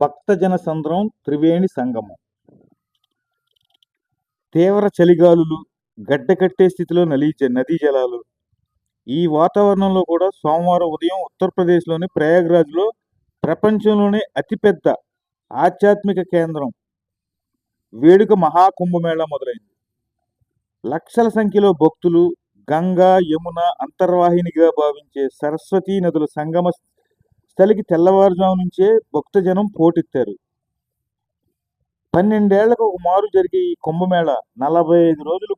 భక్తజన సంద్రం త్రివేణి సంగమం. తీవ్ర చలిగాలులు గడ్డకట్టే స్థితిలో నలిచే నదీ జలాలు. ఈ వాతావరణంలో కూడా సోమవారం ఉదయం ఉత్తరప్రదేశ్లోని ప్రయాగ్రాజ్లో ప్రపంచంలోనే అతిపెద్ద ఆధ్యాత్మిక కేంద్రం. వేడుక మహాకుంభమేళా మొదలైంది. లక్షల సంఖ్యలో భక్తులు గంగా యమున అంతర్వాహినిగా భావించే సరస్వతీ నదుల సంగమ స్థలికి తెల్లవారుజాము నుంచే భక్తజనం పోటెత్తారు. పన్నెండేళ్ళకు ఒక మారు జరిగే ఈ కుంభమేళ నలభై ఐదు రోజులు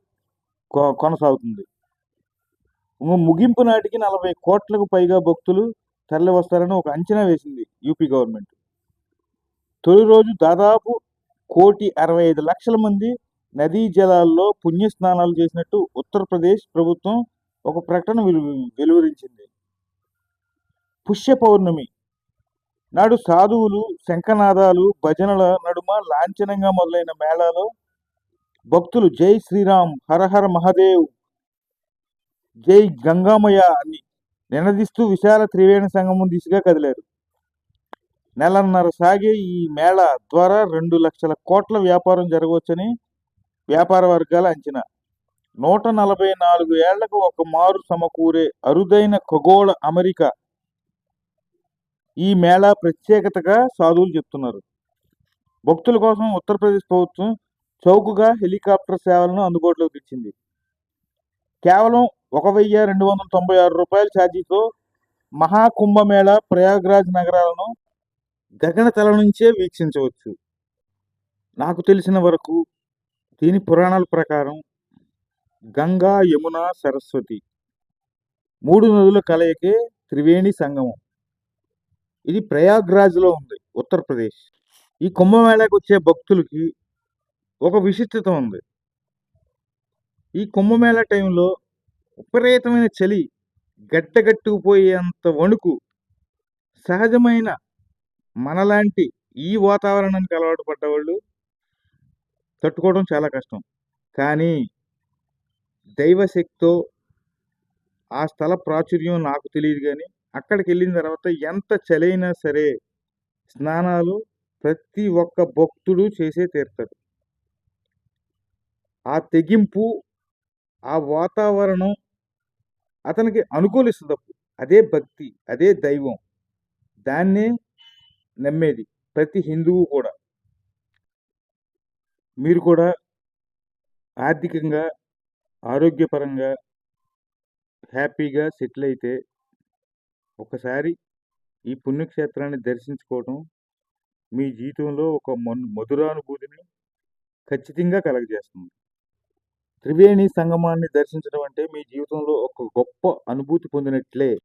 కొ- కొనసాగుతుంది. ముగింపు నాటికి నలభై కోట్లకు పైగా భక్తులు తరలి వస్తారని ఒక అంచనా వేసింది యూపీ గవర్నమెంట్. తొలి రోజు దాదాపు కోటి అరవై ఐదు లక్షల మంది నదీ జలాల్లో పుణ్య స్నానాలు చేసినట్టు ఉత్తరప్రదేశ్ ప్రభుత్వం ఒక ప్రకటన వెలు వెలువరించింది. పుష్య పౌర్ణమి నాడు సాధువులు శంఖనాదాలు భజనల నడుమ లాంఛనంగా మొదలైన మేళాలో. భక్తులు జై శ్రీరామ్ హరహర మహదేవ్ మహాదేవ్ జై గంగామయ అని నినదిస్తూ విశాల త్రివేణి సంగమం దిశగా కదిలారు. నెలన్నర సాగే ఈ మేళ ద్వారా రెండు లక్షల కోట్ల వ్యాపారం జరగవచ్చని వ్యాపార వర్గాల అంచనా. నూట నలభై నాలుగు ఏళ్ళకు ఒక మారు సమకూరే అరుదైన ఖగోళ అమెరికా ఈ మేళా ప్రత్యేకతగా సాధువులు చెప్తున్నారు. భక్తుల కోసం ఉత్తరప్రదేశ్ ప్రభుత్వం చౌకగా హెలికాప్టర్ సేవలను అందుబాటులోకి తెచ్చింది. కేవలం ఒక వెయ్యి రెండు వందల తొంభై ఆరు రూపాయల ఛార్జీతో మహాకుంభమేళ ప్రయాగ్రాజ్ నగరాలను గగనతల నుంచే వీక్షించవచ్చు. నాకు తెలిసిన వరకు దీని పురాణాల ప్రకారం గంగా యమున సరస్వతి మూడు నదుల కలయికే త్రివేణి సంగమం. ఇది ప్రయాగ్రాజ్లో ఉంది ఉత్తరప్రదేశ్. ఈ కుంభమేళాకు వచ్చే భక్తులకి ఒక విశిష్టత ఉంది. ఈ కుంభమేళా టైంలో విపరీతమైన చలి గడ్డగట్టుకుపోయేంత వణుకు సహజమైన మనలాంటి ఈ వాతావరణానికి అలవాటు పడ్డవాళ్ళు తట్టుకోవడం చాలా కష్టం. కానీ దైవశక్తితో ఆ స్థల ప్రాచుర్యం నాకు తెలియదు కానీ అక్కడికి వెళ్ళిన తర్వాత ఎంత చలైనా సరే స్నానాలు ప్రతి ఒక్క భక్తుడు చేసే తీరుతాడు. ఆ తెగింపు ఆ వాతావరణం అతనికి అనుకూలిస్తుంది అప్పుడు. అదే భక్తి అదే దైవం దాన్నే నమ్మేది ప్రతి హిందువు కూడా. మీరు కూడా ఆర్థికంగా ఆరోగ్యపరంగా హ్యాపీగా సెటిల్ అయితే ఒకసారి ఈ పుణ్యక్షేత్రాన్ని దర్శించుకోవటం మీ జీవితంలో ఒక మన్ మధురానుభూతిని ఖచ్చితంగా కలగజేస్తుంది. త్రివేణి సంగమాన్ని దర్శించడం అంటే మీ జీవితంలో ఒక గొప్ప అనుభూతి పొందినట్లే